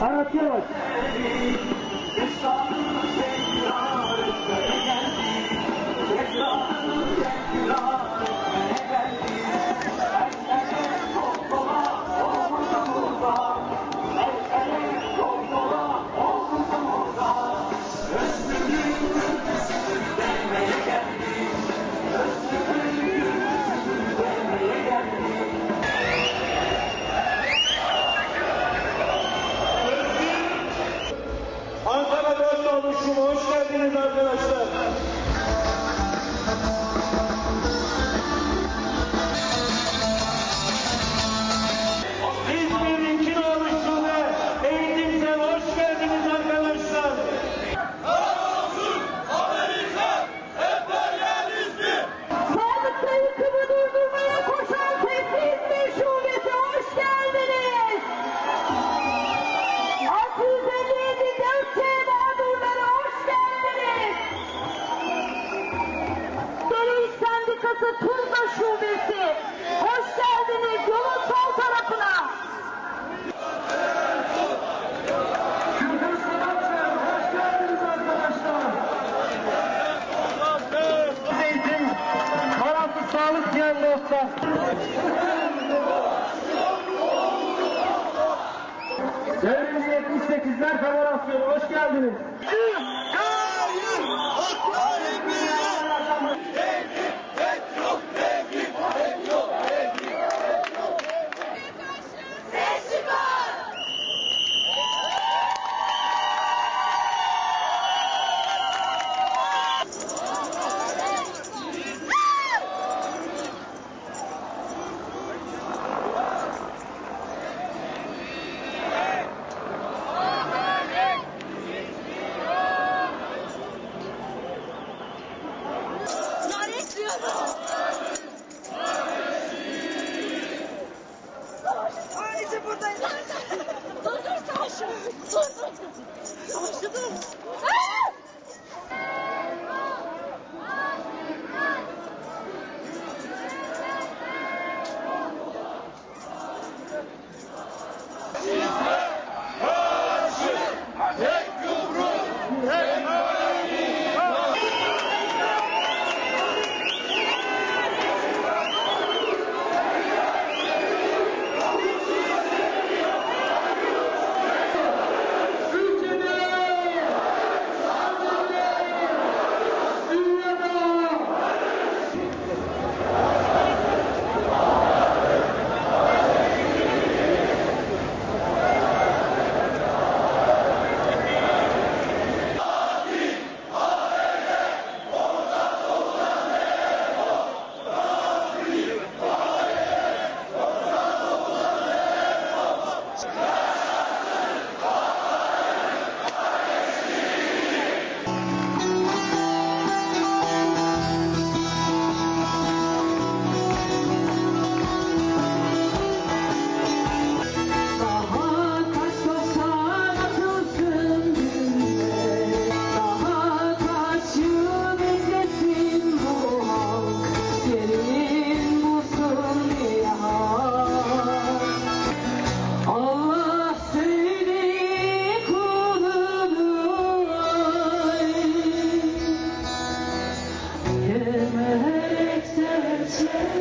аннотировать. Diyen dostlar. Devrimiz 78'ler Federasyonu, hoş geldiniz. Yes.